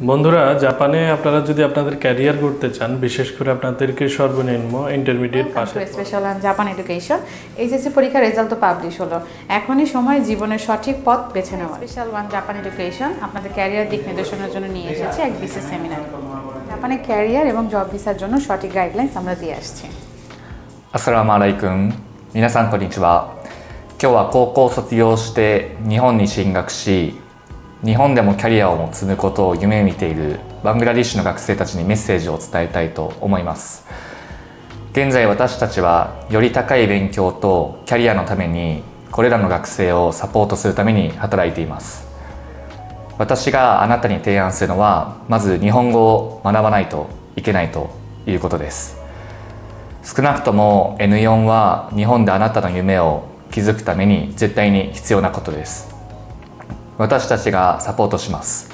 বন্ধুরা জাপানে আপনারা যদি আপনাদের ক্যারিয়ার করতে চান বিশেষ করে আপনাদেরকে সর্বনিম্ন ইন্টারমিডিয়েট পাশে special and Japan education HSC পরীক্ষার রেজাল্ট তো পাবলিশ হলো এখনই সময় জীবনের সঠিক পথ বেছে নেওয়া স্পেশাল ওয়ান জাপান এডুকেশন আপনাদের ক্যারিয়ার দিক নির্দেশনার জন্য নিয়ে এসেছে এক বিশেষ সেমিনার জাপানে ক্যারিয়ার এবং জব ভিসার জন্য সঠিক গাইডলাইন্স আমরা দিয়ে আসছি アスラマライクン皆さんこんにちは今日は高校卒業して日本に進学し 日本でもキャリアを積むことを夢見ているバングラディッシュの学生たちにメッセージを伝えたいと思います。現在私たちはより高い勉強とキャリアのためにこれらの学生をサポートするために働いています。私があなたに提案するのはまず日本語を学ばないといけないということです。少なくとも N4 は日本であなたの夢を築くために絶対に必要なことです。私たちがサポートします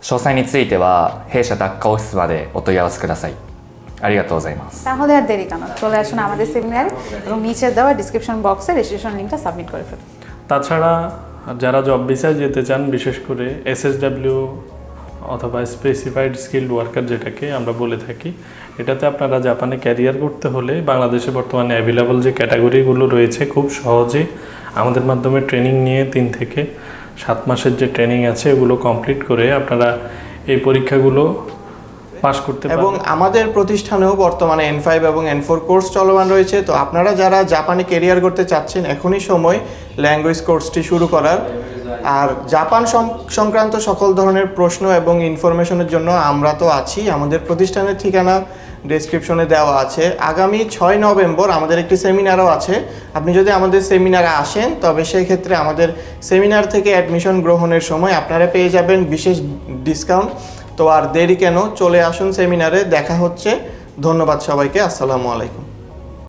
詳細については弊社ダッカオフィスまでお問い合わせくださいありがとうございます তাহলে আর দেরি কেন চলে আসুন আমাদের সেমিনারে এবং নিচে দেওয়া ডিসক্রিপশন বক্সে রেজিস্ট্রেশন লিঙ্কটা সাবমিট করে ফেলুন তাছাড়া যারা জব ভিসায় যেতে চান বিশেষ করে এসএসডাব্লিউ অথবা স্পেসিফাইড স্কিল্ড ওয়ার্কার যেটাকে আমরা বলে থাকি এটাতে আপনারা জাপানে ক্যারিয়ার করতে হলে বাংলাদেশে বর্তমানে অ্যাভেলেবল যে ক্যাটাগরিগুলো রয়েছে খুব সহজে আমাদের মাধ্যমে ট্রেনিং নিয়ে তিন থেকে সাত মাসের যে ট্রেনিং আছে, এগুলো কমপ্লিট করে আপনারা এই পরীক্ষাগুলো পাশ করতে এবং আমাদের প্রতিষ্ঠানেও বর্তমানে এন ফাইভ এবং এন ফোর কোর্স চলমান রয়েছে। তো আপনারা যারা জাপানে কেরিয়ার করতে চাচ্ছেন, এখনই সময় ল্যাঙ্গুয়েজ কোর্সটি শুরু করার। আর জাপান সংক্রান্ত সকল ধরনের প্রশ্ন এবং ইনফরমেশনের জন্য আমরা তো আছি। আমাদের প্রতিষ্ঠানের ঠিকানা ডেসক্রিপশনে দেওয়া আছে। আগামী ছয় নভেম্বর আমাদের একটি সেমিনারও আছে। আপনি যদি আমাদের সেমিনারে আসেন, তবে সেই ক্ষেত্রে আমাদের সেমিনার থেকে অ্যাডমিশন গ্রহণের সময় আপনারা পেয়ে যাবেন বিশেষ ডিসকাউন্ট তো আর দেরি কেন, চলে আসুন সেমিনারে দেখা হচ্ছে। ধন্যবাদ সবাইকে। আসসালামু আলাইকুম।